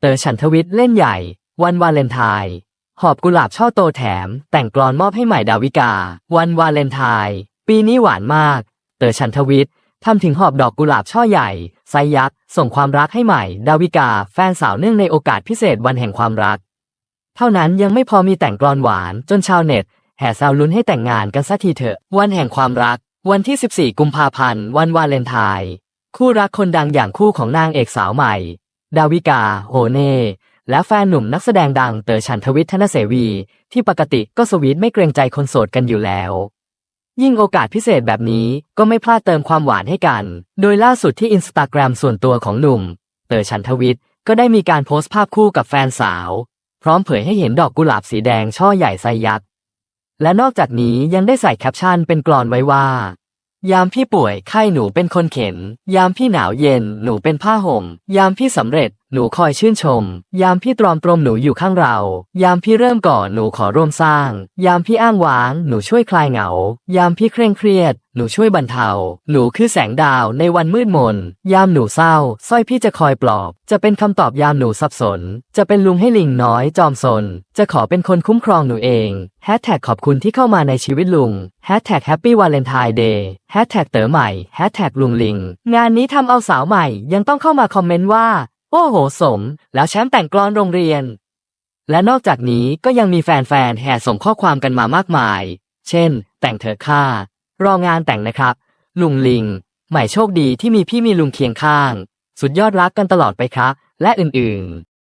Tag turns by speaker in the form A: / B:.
A: เต๋อฉันทวิทย์เล่นใหญ่ วันวาเลนไทน์หอบกุหลาบช่อโตแถม แต่งกลอนมอบให้ใหม่ดาวิกา วันวาเลนไทน์ปีนี้หวานมาก เต๋อฉันทวิทย์ทำถึงหอบดอกกุหลาบช่อใหญ่ไซส์ยักษ์ส่งความรักให้ใหม่ ดาวิกา แฟนสาวเนื่องในโอกาสพิเศษวันแห่งความรัก เท่านั้นยังไม่พอมีแต่งกลอนหวานจนชาวเน็ต แห่แซวลุ้นให้แต่งงานกันสักทีเถอะ วันแห่งความรัก วันที่ 14 กุมภาพันธ์ วันวาเลนไทน์คู่รักคนดังอย่างคู่ของนางเอกสาวใหม่ ดาวิกา โฮเน่ และแฟนหนุ่มนักแสดงดังเต๋อฉันทวิทย์ธนเสวี ที่ปกติก็สวีทไม่เกรงใจคนโสดกันอยู่แล้ว ยิ่งโอกาสพิเศษแบบนี้ก็ไม่พลาดเติมความหวานให้กัน โดยล่าสุดที่อินสตาแกรมส่วนตัวของหนุ่ม เต๋อฉันทวิทย์ก็ได้มีการโพสต์ภาพคู่กับแฟนสาว พร้อมเผยให้เห็นดอกกุหลาบสีแดงช่อใหญ่ไซยักษ์และนอกจากนี้ยังได้ใส่แคปชั่นเป็นกลอนไว้ว่า ยามพี่ป่วยไข้หนูเป็นคนเข็น ยามพี่หนาวเย็นหนูเป็นผ้าห่ม ยามพี่สำเร็จ หนูคอยชื่นชม ยามพี่ตรอมตรมหนูอยู่ข้างเรา ยามพี่เริ่มก่อนหนูขอร่วมสร้าง ยามพี่อ้างว้าง หนูช่วยคลายเหงา ยามพี่เคร่งเครียด หนูช่วยบรรเทา หนูคือแสงดาวในวันมืดมน ยามหนูเศร้าสร้อยพี่จะคอยปลอบ จะเป็นคำตอบยามหนูสับสน จะเป็นลุงให้ลิงน้อยจอมสน จะขอเป็นคนคุ้มครองหนูเองแฮชแท็กขอบคุณที่เข้ามาในชีวิตลุงแฮชแท็กแฮปปี้วาเลนไทน์เดย์แฮชแท็กเต๋อใหม่แฮชแท็กลุงลิง งานนี้ทำเอาสาวใหม่ยังต้องเข้ามาคอมเมนต์ว่า อ้โหสม แล้วแชมป์แต่งกลอนโรงเรียน และนอกจากนี้ก็ยังมีแฟนๆแห่ส่งข้อความกันมามากมาย เช่น แต่งเธอค่ารองานแต่งนะครับ ลุงลิง ใหม่โชคดีที่มีพี่มีลุงเคียงข้าง สุดยอดรักกันตลอดไปครับ และอื่นๆ